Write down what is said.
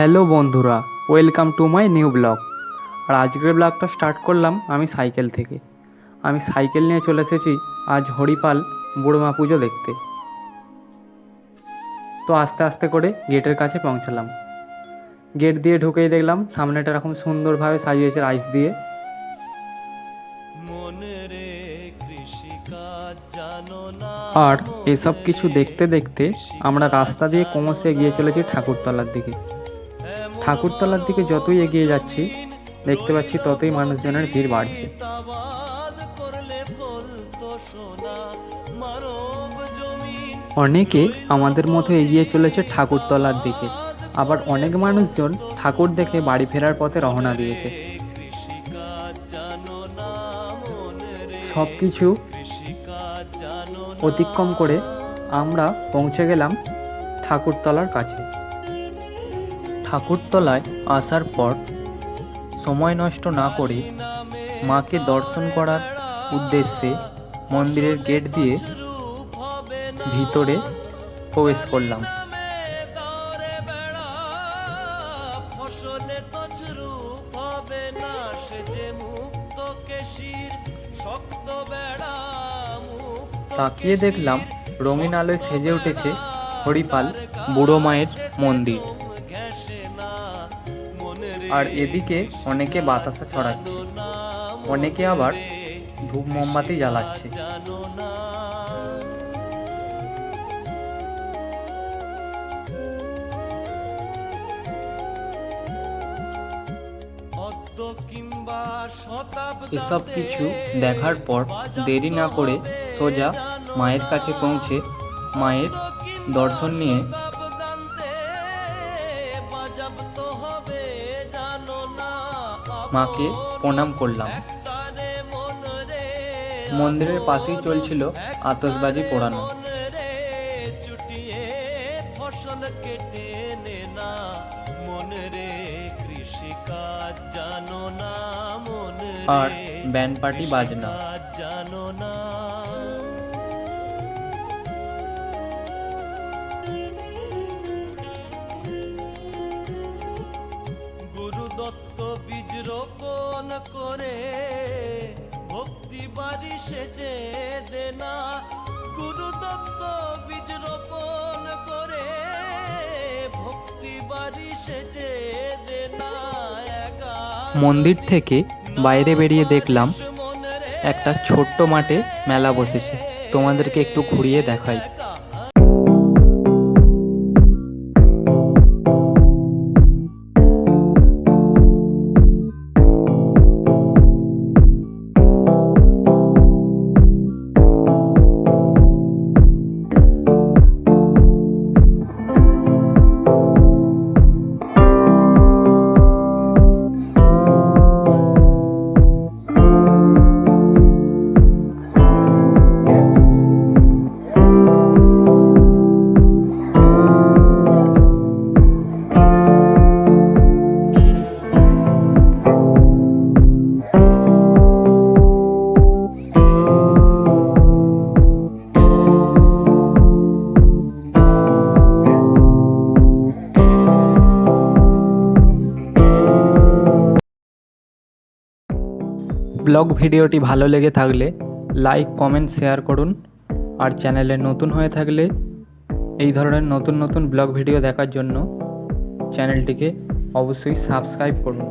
Hello বন্ধুরা, welcome to my new blog. আর আজকের ব্লগটা স্টার্ট করলাম আমি সাইকেল থেকে। আমি সাইকেল নিয়ে চলে এসেছি আজ হরিপাল বুড়োমা পুজো দেখতে। তো আস্তে আস্তে করে গেটের কাছে পৌঁছালাম। গেট দিয়ে ঢুকেই দেখলাম সামনেটা এরকম সুন্দরভাবে সাজিয়েছে রাইস দিয়ে। আর এসব কিছু দেখতে দেখতে আমরা রাস্তা দিয়ে ক্রমশ এগিয়ে চলেছি ঠাকুরতলার দিকে। ঠাকুরতলার দিকে যতই এগিয়ে যাচ্ছি, দেখতে পাচ্ছি ততই মানুষজনের ভিড় বাড়ছে। অনেকে আমাদের মতো এগিয়ে চলেছে ঠাকুরতলার দিকে। আবার অনেক মানুষজন ঠাকুর দেখে বাড়ি ফেরার পথে রওনা দিয়েছে। সব কিছু অতিক্রম করে আমরা পৌঁছে গেলাম ঠাকুরতলার কাছে। ঠাকুরতলায় আসার পর সময় নষ্ট না করে মাকে দর্শন করার উদ্দেশ্যে মন্দিরের গেট দিয়ে ভিতরে প্রবেশ করলাম। তাকিয়ে দেখলাম রঙিন আলোয় সেজে উঠেছে হরিপাল বুড়ো মায়ের মন্দির। মনে আর এদিকে অনেকে বাতাসা ছড়াচ্ছে, অনেকে আবার ধূপ মোমবাতি জ্বালাচ্ছে। এসব কিছু দেখার পর দেরি না করে সোজা মায়ের কাছে পৌঁছে মায়ের দর্শন নিয়ে মাকে প্রণাম করলাম। মন মন্দিরের পাশেই চলছিল আতসবাজি পোড়ানো। কেটে নে না রে জানো না আর ব্যান্ড পার্টি বাজনা। জানো না রোপণ করে, ভক্তি বাড়ি সেচে দেনা গুরু দত্ত বীজ রোপণ করে, ভক্তি বাড়ি সেচে দেনা মন্দির থেকে বাইরে বেরিয়ে দেখলাম, একটা ছোট্ট মাঠে মেলা বসেছে। তোমাদেরকে একটু ঘুরিয়ে দেখাই। ব্লগ ভিডিওটি ভালো লেগে থাকলে লাইক, কমেন্ট, শেয়ার করুন। আর চ্যানেলে নতুন হয়ে থাকলে এই ধরনের নতুন নতুন ব্লগ ভিডিও দেখার জন্য চ্যানেলটিকে অবশ্যই সাবস্ক্রাইব করুন।